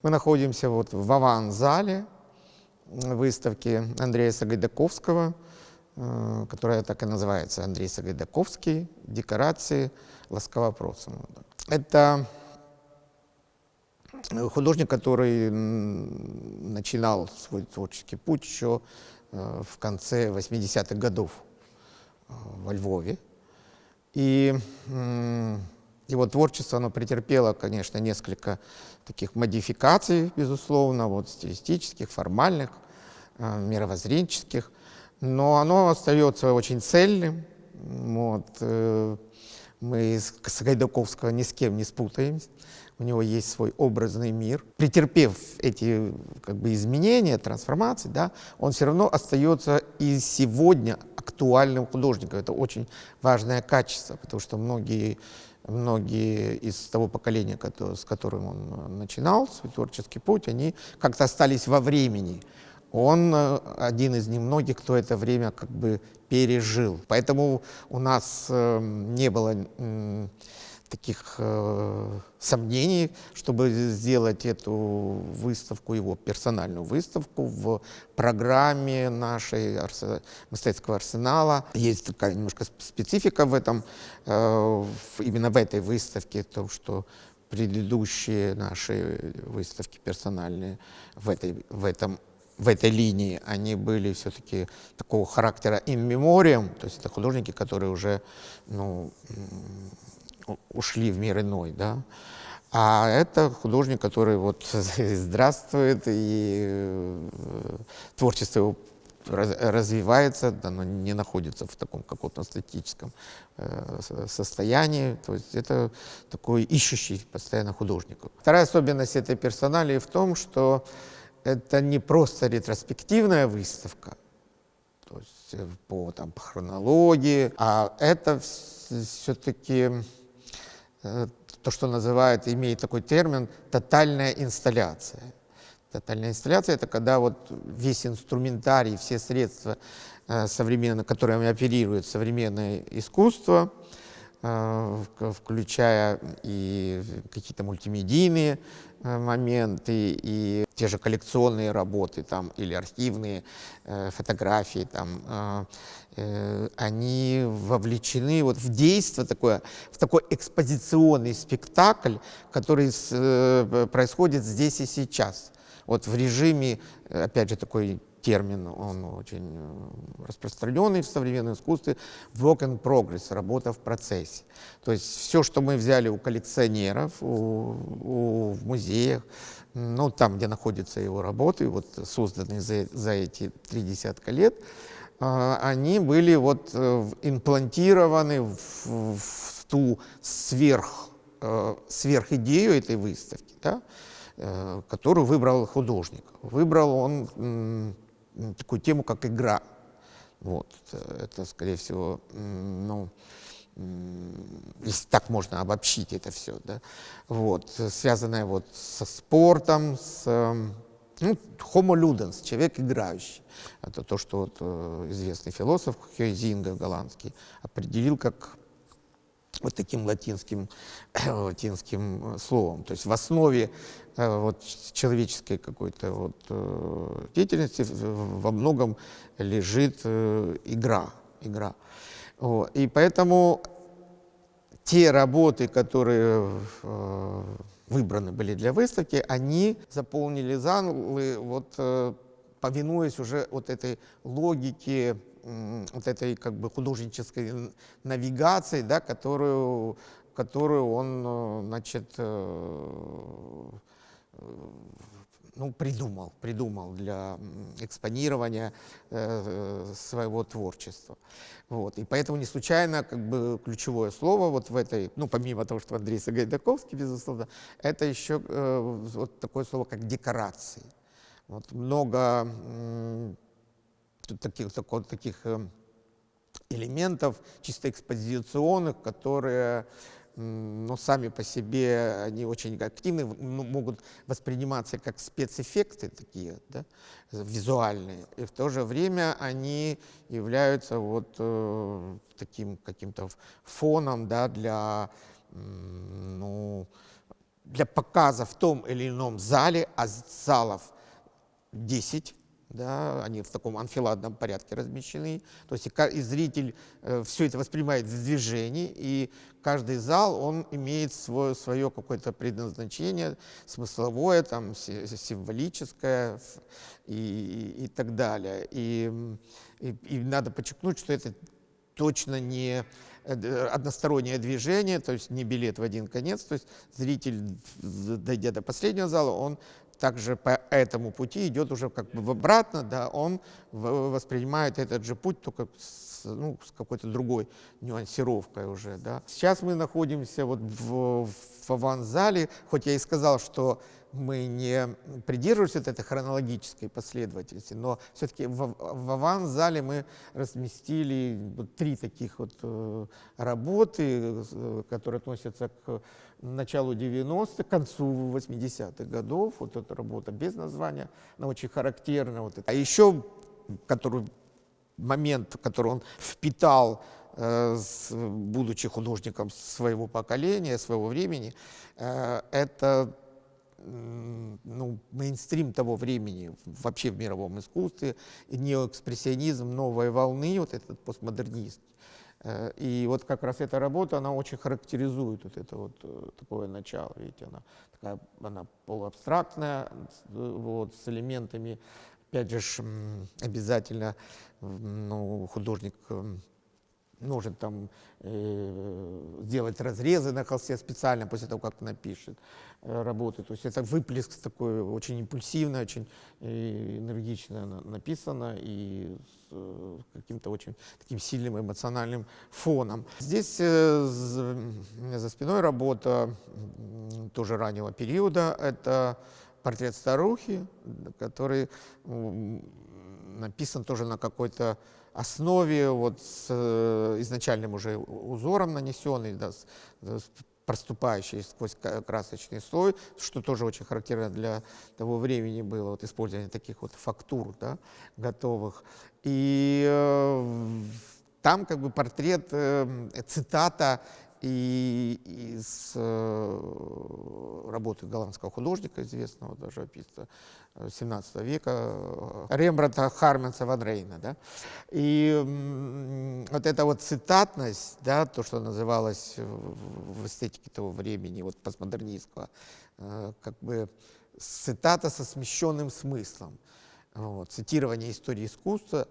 Мы находимся вот в аван-зале выставки Андрея Сагайдаковского, э, которая так и называется Андрей Сагайдаковский «Декорации ласковопросом». Это художник, который начинал свой творческий путь еще э, в конце 80-х годов э, во Львове. И его творчество, оно претерпело, конечно, несколько таких модификаций, безусловно, вот стилистических, формальных, э, мировоззренческих, но оно остается очень цельным. Вот, э, мы с Гайдаковского ни с кем не спутаемся. У него есть свой образный мир. Претерпев эти как бы, изменения, трансформации, да, он все равно остается и сегодня актуальным художником. Это очень важное качество, потому что многие многие из того поколения, с которым он начинал свой творческий путь, они как-то остались во времени. Он э, один из немногих, кто это время как бы пережил. Поэтому у нас э, не было таких э, сомнений, чтобы сделать эту выставку, его персональную выставку в программе нашей арсе, мастерского арсенала. Есть такая немножко специфика в этом, э, именно в этой выставке, то, что предыдущие наши выставки персональные в, этой, в этом в этой линии, они были все-таки такого характера in memoriam, то есть это художники, которые уже ну, ушли в мир иной, да. А это художник, который вот здравствует, и э, творчество его развивается, оно не находится в таком каком-то статическом э, состоянии. То есть это такой ищущий постоянно художник. Вторая особенность этой персоналии в том, что это не просто ретроспективная выставка, то есть э, по, там, по хронологии, а это все-таки то, что называют, имеет такой термин, тотальная инсталляция. Тотальная инсталляция – это когда вот весь инструментарий, все средства э, современные, которыми оперирует современное искусство, э, включая и какие-то мультимедийные моменты, и те же коллекционные работы там, или архивные фотографии, там, Э, они вовлечены вот в действие такое, в такой экспозиционный спектакль, который с, э, происходит здесь и сейчас. Вот в режиме, опять же, такой термин, он очень э, распространенный в современном искусстве, work in progress, работа в процессе. То есть все, что мы взяли у коллекционеров, у, у, в музеях, ну, там, где находятся его работы, вот созданные за, за эти три десятка лет, они были вот э, имплантированы в, в ту сверх, э, сверхидею этой выставки, да, э, которую выбрал художник. Выбрал он такую тему, как игра. Вот, это, скорее всего, ну, если так можно обобщить это все, да, вот, связанное вот со спортом, с ну, homo ludens, человек играющий. Это то, что вот, э, известный философ Хейзинга голландский определил как вот таким латинским, латинским э, словом. То есть в основе э, вот, человеческой какой-то вот, э, деятельности во многом лежит э, игра. игра. Вот. И поэтому те работы, которые э, выбраны были для выставки, они заполнили залы, вот, э, повинуясь уже вот этой логике, вот этой как бы художнической навигации, да, которую, которую он э, значит, ну, придумал, придумал для экспонирования э, своего творчества. Вот. И поэтому не случайно как бы ключевое слово вот в этой, ну, помимо того, что Андрей Сагайдаковский, безусловно, это еще э, вот такое слово, как декорации. Вот много э, таких, таких, таких э, элементов чисто экспозиционных, которые но сами по себе они очень активны, ну, могут восприниматься как спецэффекты такие, да, визуальные, и в то же время они являются вот э, таким каким-то фоном да, для ну, для показа в том или ином зале, а залов 10, да, они в таком анфиладном порядке размещены. То есть и, зритель э, все это воспринимает в движении, и каждый зал, он имеет свое, свое какое-то предназначение, смысловое, там, си- символическое и, и, и так далее. И, и, и надо подчеркнуть, что это точно не э, одностороннее движение, то есть не билет в один конец, то есть зритель, дойдя до последнего зала, он также по этому пути идет уже как бы обратно, да, он воспринимает этот же путь только с, ну, с какой-то другой нюансировкой уже, да. Сейчас мы находимся вот в, в аванзале, хоть я и сказал, что мы не придерживаемся вот этой хронологической последовательности, но все-таки в, в аванзале мы разместили вот три таких вот э, работы, которые относятся к началу 90-х, к концу 80-х годов. Вот эта работа без названия, она очень характерна. Вот это. А еще, который момент, который он впитал, э, будучи художником своего поколения, своего времени, э, это ну, мейнстрим того времени вообще в мировом искусстве, неоэкспрессионизм новой волны, вот этот постмодернист. Э, И вот как раз эта работа, она очень характеризует вот это вот э, такое начало, видите, она такая, она полуабстрактная, вот, с элементами, опять же, обязательно, ну, художник может там э, сделать разрезы на холсте специально после того, как напишет э, работы. То есть это выплеск такой очень импульсивно, очень э, энергично на- написано и с э, каким-то очень таким сильным эмоциональным фоном. Здесь э, за спиной работа тоже раннего периода. Это портрет старухи, который написан тоже на какой-то основе, вот с э, изначальным уже узором нанесенный, да, с, с проступающий сквозь красочный слой, что тоже очень характерно для того времени было, вот использование таких вот фактур, да, готовых. И э, там как бы портрет, э, цитата и из э, работы голландского художника, известного даже живописца э, 17 века, э, Рембрандта Харменса ван Рейна. Да? И вот эта вот цитатность, да, то, что называлось в эстетике того времени, вот постмодернистского, э, как бы цитата со смещенным смыслом. Вот, цитирование истории искусства,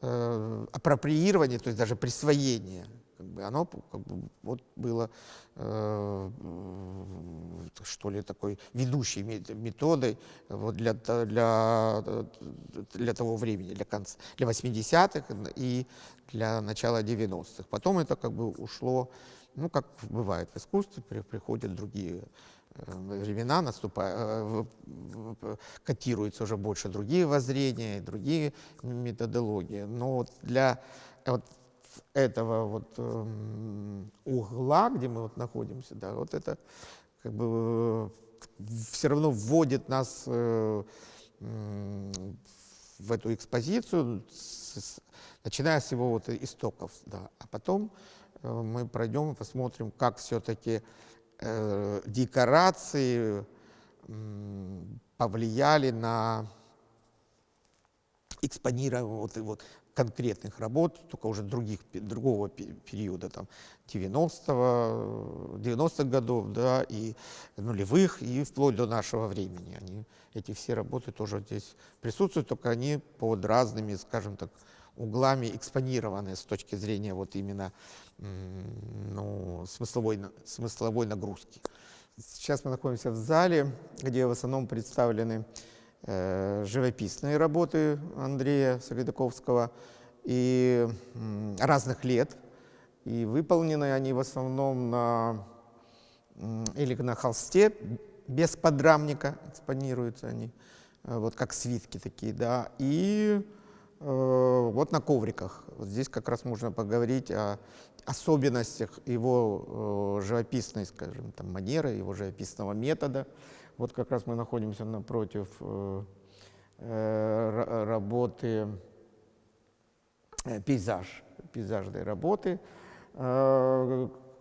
э, апроприирование, то есть даже присвоение, как бы оно как бы, вот было э, что ли такой ведущей мет- методой вот для, для, э, для того времени, для, конца, для 80-х и для начала 90-х. Потом это как бы ушло, ну как бывает в искусстве, при- приходят другие э, времена, наступают, котируются уже больше другие воззрения, другие методологии. Но вот для вот этого вот эм, угла, где мы вот находимся, да, вот это как бы все равно вводит нас э, в эту экспозицию, начиная с его вот истоков, да, а потом э, мы пройдем и посмотрим, как все-таки э, декорации повлияли на экспонирование вот, вот конкретных работ, только уже других, другого пе- периода, там, 90-го, 90-х годов, да, и нулевых, и вплоть до нашего времени. Они, эти все работы тоже здесь присутствуют, только они под разными, скажем так, углами экспонированы с точки зрения вот именно ну, смысловой, смысловой нагрузки. Сейчас мы находимся в зале, где в основном представлены живописные работы Андрея Сагайдаковского и разных лет. И выполнены они в основном на, или на холсте, без подрамника экспонируются они, э, вот как свитки такие, да, и э, вот на ковриках. Вот здесь как раз можно поговорить о особенностях его э, живописной, скажем, там, манеры, его живописного метода. Вот как раз мы находимся напротив э, э, ра- работы э, пейзаж, пейзажной работы,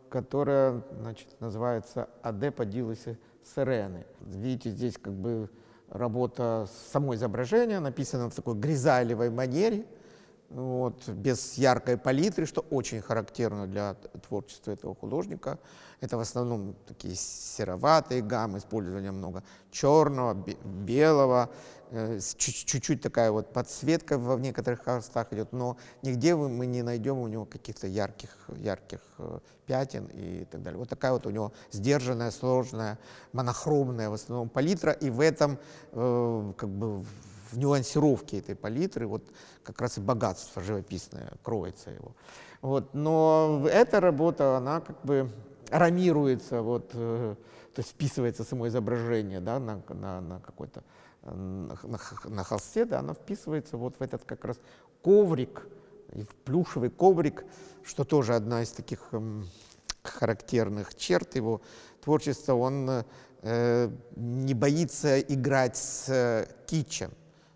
которая значит, называется «Аде поділися сирены. Видите, здесь как бы работа само изображение написано в такой гризайлевой манере, вот, без яркой палитры, что очень характерно для творчества этого художника. Это в основном такие сероватые гаммы, использования много черного, белого, э, чуть-чуть такая вот подсветка в некоторых холстах идет, но нигде мы не найдем у него каких-то ярких, ярких э, пятен и так далее. Вот такая вот у него сдержанная, сложная, монохромная в основном палитра, и в этом э, как бы в нюансировке этой палитры вот как раз и богатство живописное кроется его. Вот. Но эта работа, она как бы рамируется, вот, э, то есть вписывается само изображение да, на, на, на какой-то на, на холсте, да, оно вписывается вот в этот как раз коврик, в плюшевый коврик, что тоже одна из таких э, характерных черт его творчества. Он э, не боится играть с э, кичем,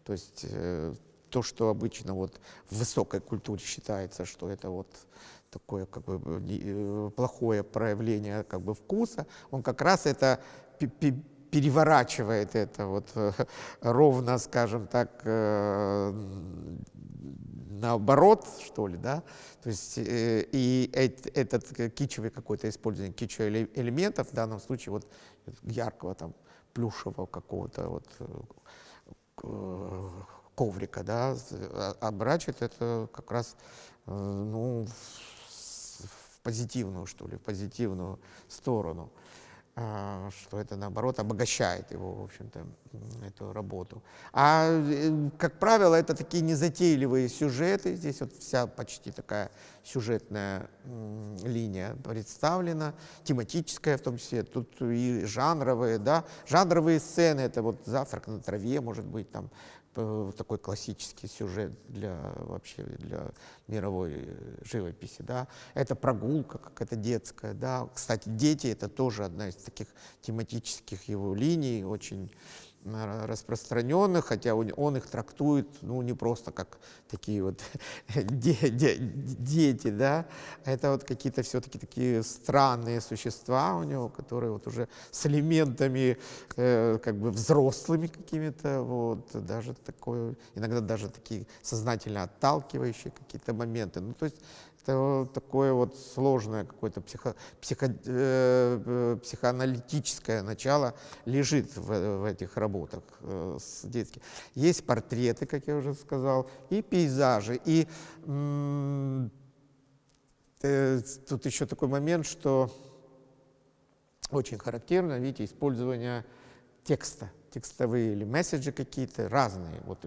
то есть э, то, что обычно вот в высокой культуре считается, что это вот такое как бы э, плохое проявление как бы вкуса, он как раз это переворачивает это вот э, ровно, скажем так, э, наоборот, что ли, да, то есть и этот кичевый какой-то использование кичевых элементов, в данном случае вот яркого там плюшевого какого-то вот коврика, да, оборачивает это как раз ну, в позитивную, что ли, в позитивную сторону, а, что это, наоборот, обогащает его, в общем-то, эту работу. А, э, как правило, это такие незатейливые сюжеты, здесь вот вся почти такая сюжетная линия представлена, тематическая в том числе, тут и жанровые, да, жанровые сцены, это вот «Завтрак на траве», может быть, там такой классический сюжет для вообще для мировой э, живописи, да. Это прогулка какая-то детская, да. Кстати, дети это тоже одна из таких тематических его линий, очень распространенных, хотя он, их трактует ну, не просто как такие вот дети, да, это вот какие-то все-таки такие странные существа у него, которые вот уже с элементами э, как бы взрослыми какими-то, вот, даже такое, иногда даже такие сознательно отталкивающие какие-то моменты. Ну, то есть это такое вот сложное какое-то психо, психо, э, психоаналитическое начало лежит в, в этих работах э, с детских. Есть портреты, как я уже сказал, и пейзажи. И э, тут еще такой момент, что очень характерно, видите, использование текста текстовые или месседжи какие-то разные, вот,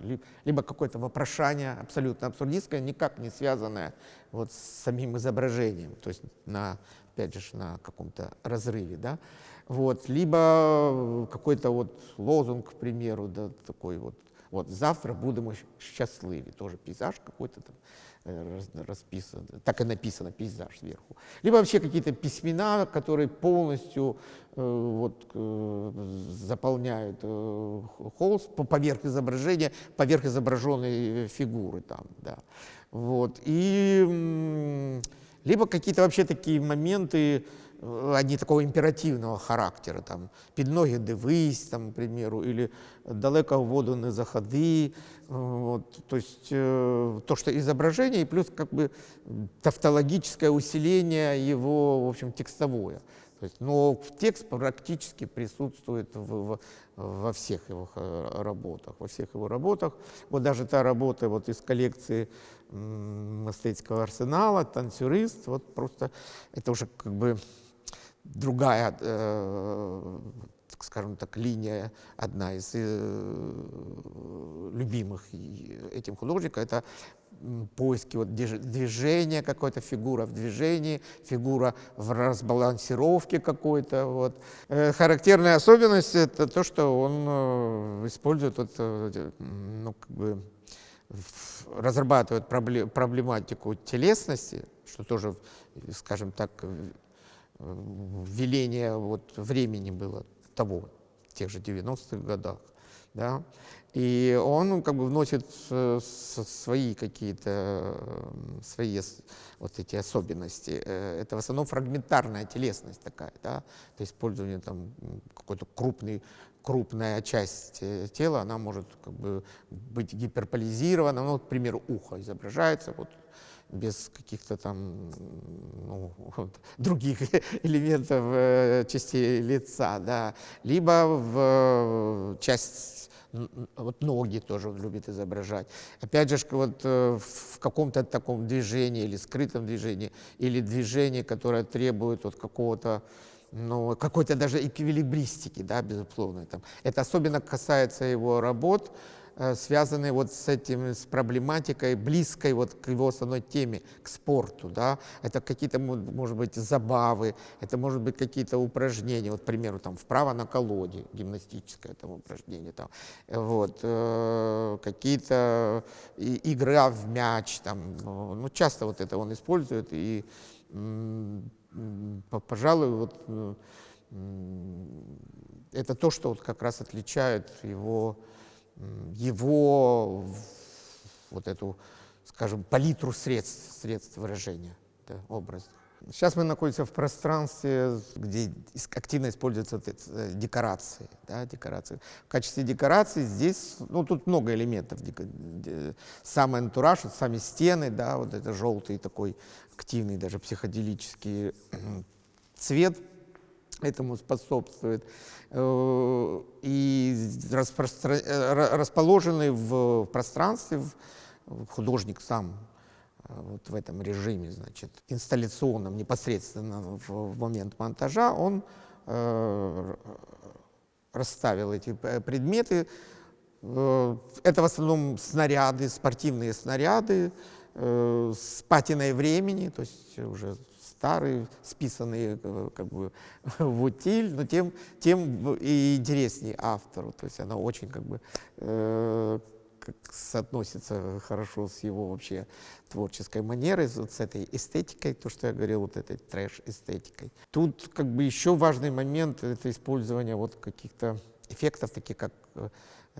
либо какое-то вопрошание абсолютно абсурдистское, никак не связанное вот с самим изображением, то есть на, опять же, на каком-то разрыве, да, вот, либо какой-то вот лозунг, к примеру, да, такой вот, вот, завтра будем счастливы, тоже пейзаж какой-то там, Э, расписан, так и написано пейзаж сверху. Либо вообще какие-то письмена, которые полностью э, вот, э, заполняют э, холст по поверх изображения, поверх изображенной фигуры там, да. Вот. И либо какие-то вообще такие моменты, Э, они такого императивного характера, там, під ноги дивись, там, примеру, или далеко в воду не заходи, вот, то есть э, то, что изображение, и плюс как бы тавтологическое усиление его, в общем, текстовое. Но текст практически присутствует в, в, во всех его э, работах, во всех его работах. Вот даже та работа вот из коллекции Мастецкого арсенала, танцюрист, вот просто это уже как бы другая, э, скажем так, линия, одна из э, любимых этим художника, это поиски вот движения какой-то, фигура в движении, фигура в разбалансировке какой-то. Вот. Э, характерная особенность это то, что он использует вот, ну, как бы, разрабатывает проблематику телесности, что тоже, скажем так, веление вот времени было того, тех же 90-х годах. да, и он как бы вносит э, свои какие-то, э, свои вот эти особенности. Э, Это в основном фрагментарная телесность такая, да, то есть использование там какой-то крупный, крупная часть тела, она может как бы быть гиперполизирована, ну, вот, к примеру, ухо изображается, вот без каких-то там ну, вот, других элементов э, частей лица, да, либо в э, часть вот ноги тоже он любит изображать. Опять же, вот э, в каком-то таком движении или скрытом движении, или движении, которое требует вот какого-то ну, какой-то даже эквилибристики, да, безусловно. Там. Это особенно касается его работ, связанные вот с этим, с проблематикой, близкой вот к его основной теме, к спорту, да. Это какие-то, мо- может быть, забавы, это может быть какие-то упражнения, вот, к примеру, там, вправо на колоде, гимнастическое там упражнение, там, э, вот, э, какие-то игра в мяч, там, ну, ну, часто вот это он использует, и пожалуй, вот э, это то, что вот как раз отличает его, его вот эту, скажем, палитру средств, средств выражения, да, образ. Сейчас мы находимся в пространстве, где активно используются э, декорации, да, декорации. В качестве декорации здесь, ну, тут много элементов. Сам антураж, сами стены, да, вот это желтый такой активный, даже психоделический цвет этому способствует. Э, И распростра- э, ра- расположенный в пространстве художник сам э, вот в этом режиме, значит, инсталляционном, непосредственно в, момент монтажа, он расставил эти предметы. Это в основном снаряды, спортивные снаряды с патиной времени, то есть уже старые, списанные э, как бы в утиль, но тем, тем и интереснее автору. То есть она очень как бы э, как соотносится хорошо с его вообще творческой манерой, вот с этой эстетикой, то, что я говорил, вот этой трэш-эстетикой. Тут как бы еще важный момент — это использование вот каких-то эффектов, таких как э,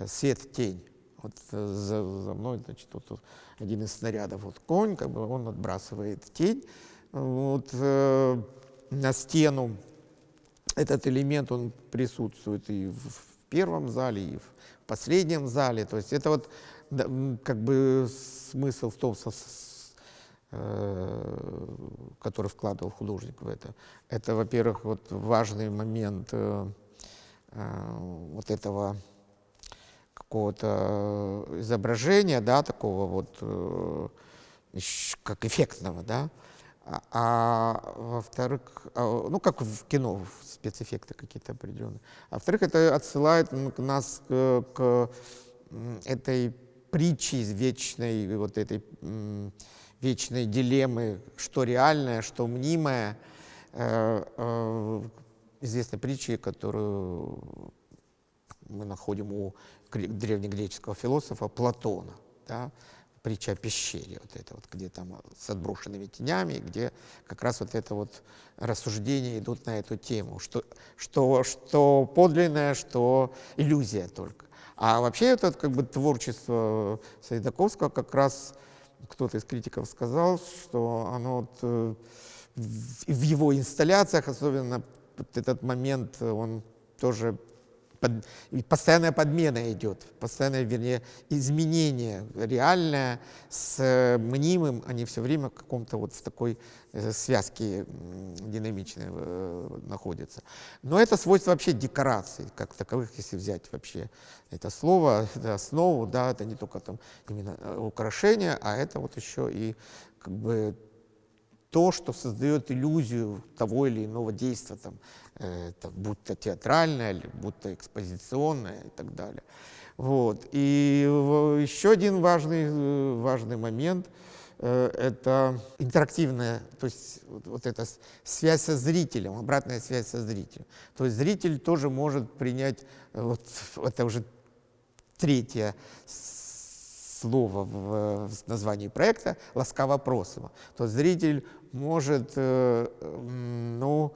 свет-тень. Вот э, за, за мной, значит, вот тут один из снарядов, вот конь, как бы он отбрасывает тень вот, э, на стену. Этот элемент, он присутствует и в первом зале, и в последнем зале. То есть это вот да, как бы смысл в том, со- с- э, который вкладывал художник в это. Это, во-первых, вот важный момент э, э, вот этого какого-то изображения, да, такого вот, э, как эффектного, да. А, а во-вторых, а, ну, как в кино, спецэффекты какие-то определенные. А во-вторых, это отсылает нас к, к, этой притче из вечной, вот этой вечной дилеммы, что реальное, что мнимое, э, э, известной притчи, которую мы находим у гре- древнегреческого философа Платона, да, притча о пещере, вот это вот, где там с отброшенными тенями, где как раз вот это вот рассуждения идут на эту тему, что, что, что подлинное, что иллюзия только. А вообще это как бы творчество Сайдаковского как раз кто-то из критиков сказал, что оно вот, э, в, его инсталляциях, особенно вот этот момент, э, он тоже под- постоянная подмена идет, постоянное, вернее, изменение реальное с э, мнимым, они все время в каком-то вот в такой э, связке динамичной э, находятся. Но это свойство вообще декораций, как таковых, если взять вообще это слово, это основу, да, это не только там именно украшение, а это вот еще и как бы то, что создает иллюзию того или иного действия, там, э, там, будь то театральное, или будь то экспозиционное и так далее. Вот. И еще один важный, э, важный момент э, это интерактивная, то есть вот, вот эта связь со зрителем, обратная связь со зрителем. То есть зритель тоже может принять, вот это уже третье слово в, в названии проекта «Ласкаво просимо». То есть зритель может, э, ну,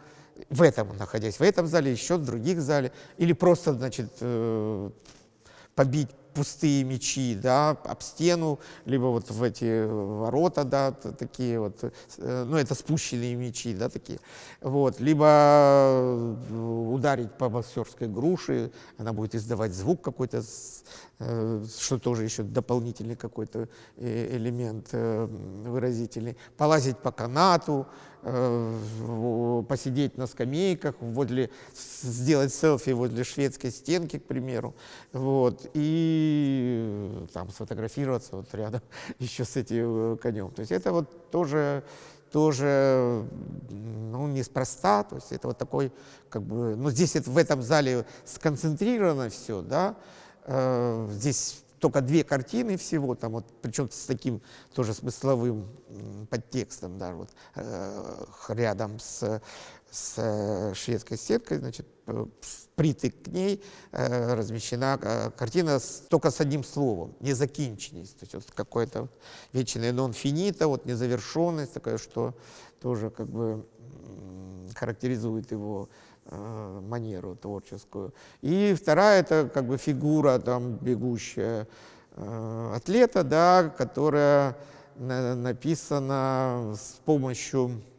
в этом, находясь в этом зале, еще в других зале, или просто, значит, э, побить пустые мечи, да, об стену, либо вот в эти ворота, да, такие вот, э, ну, это спущенные мечи, да, такие, вот, либо э, ударить по боксерской груши, она будет издавать звук какой-то, э, что тоже еще дополнительный какой-то элемент выразительный, полазить по канату, посидеть на скамейках, возле, сделать селфи возле шведской стенки, к примеру, вот, и там сфотографироваться вот рядом еще с этим конем. То есть это вот тоже тоже ну, неспроста, то есть это вот такой, как бы, ну здесь это, в этом зале сконцентрировано все, да, э, здесь только две картины всего, там вот, причем с таким тоже смысловым подтекстом, да, вот, э, рядом с, с э, шведской сеткой, значит, впритык к ней э, размещена э, картина с, только с одним словом, незакинченность, то есть вот какое-то вот вечное нон-финита, вот незавершенность такая, что тоже как бы характеризует его Э, манеру творческую. И вторая это как бы фигура там бегущая э, атлета, да, которая на, написана с помощью э,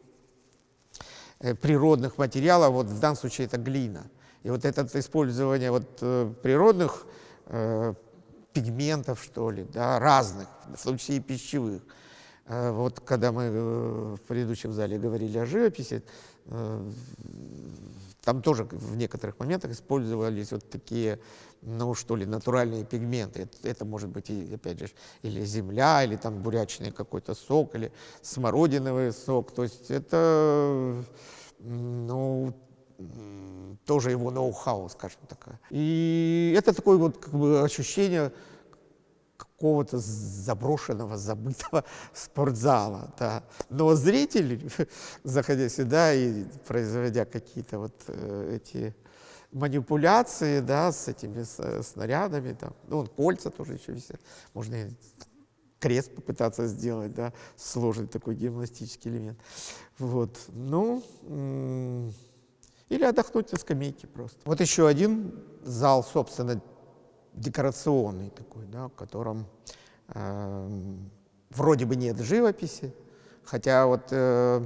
природных материалов, вот в данном случае это глина. И вот это использование вот э, природных э, пигментов, что ли, да, разных, в и пищевых. Э, вот когда мы э, в предыдущем зале говорили о живописи, э, там тоже в некоторых моментах использовались вот такие, ну что ли, натуральные пигменты. Это, это может быть, и, опять же, или земля, или там бурячный какой-то сок, или смородиновый сок. То есть это, ну, тоже его ноу-хау, скажем так. И это такое вот как бы ощущение какого-то заброшенного, забытого спортзала. Да. Но зритель, заходя сюда и производя какие-то вот э, эти манипуляции да, с этими с, снарядами, там, ну, кольца тоже еще висят, можно и крест попытаться сделать, да, сложить такой гимнастический элемент. Вот. Ну, или отдохнуть на скамейке просто. Вот еще один зал, собственно, декорационный такой, да, в котором э, вроде бы нет живописи, хотя вот э,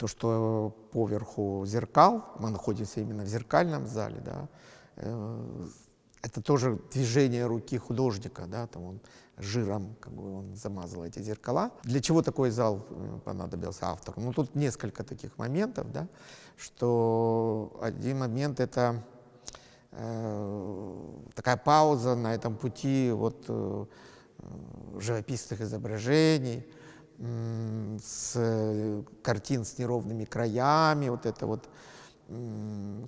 то, что поверху зеркал, мы находимся именно в зеркальном зале, да, э, это тоже движение руки художника, да, там он жиром как бы он замазал эти зеркала. Для чего такой зал э, понадобился автору? Ну, тут несколько таких моментов, да, что один момент это Э, такая пауза на этом пути вот, э, живописных изображений, с картин с неровными краями, вот это вот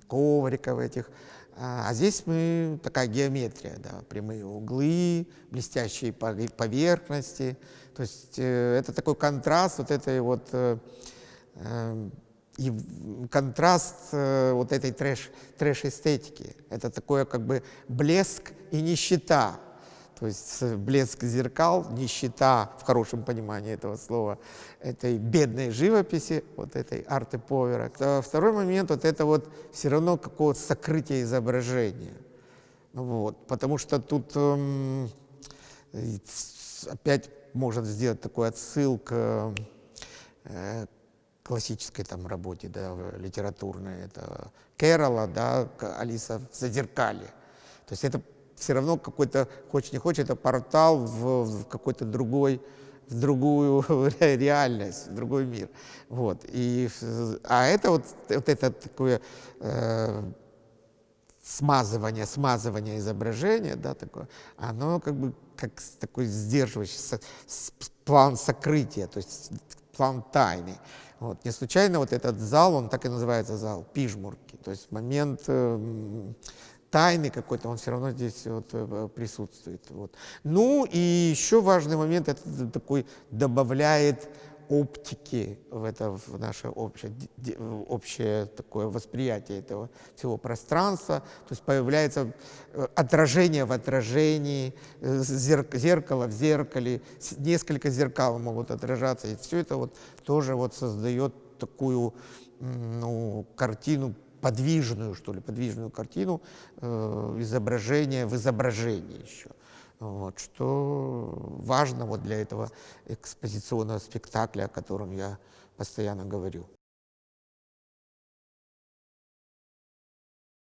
ковриков этих. А, а здесь мы такая геометрия, да, прямые углы, блестящие поверхности. То есть э, это такой контраст вот этой вот и контраст э, вот этой трэш, трэш-эстетики. Это такое как бы блеск и нищета. То есть блеск зеркал, нищета в хорошем понимании этого слова, этой бедной живописи, вот этой арты повера. А второй момент, вот это вот все равно какого-то сокрытия изображения. Вот, потому что тут эм, опять можно сделать такой отсыл к, э, классической там работе, да, литературной, это Кэрола, да, Алиса в Зазеркале. То есть это все равно какой-то, хочешь не хочешь, это портал в, в какой-то другой, в другую реальность, в другой мир. Вот. И, а это вот, вот это такое э, смазывание, смазывание изображения, да, такое, оно как бы как такой сдерживающий с, с, план сокрытия, то есть план тайны. Вот. Не случайно вот этот зал, он так и называется зал, пижмурки. То есть момент э, тайны какой-то, он все равно здесь вот, э, присутствует. Вот. Ну и еще важный момент, это такой добавляет оптики в это в наше общее, общее такое восприятие этого всего пространства. То есть появляется э, отражение в отражении, э, зеркало в зеркале, несколько зеркал могут отражаться. И все это вот тоже вот создает такую ну, картину подвижную, что ли, подвижную картину, э, изображение в изображении еще. Вот, что важно вот для этого экспозиционного спектакля, о котором я постоянно говорю.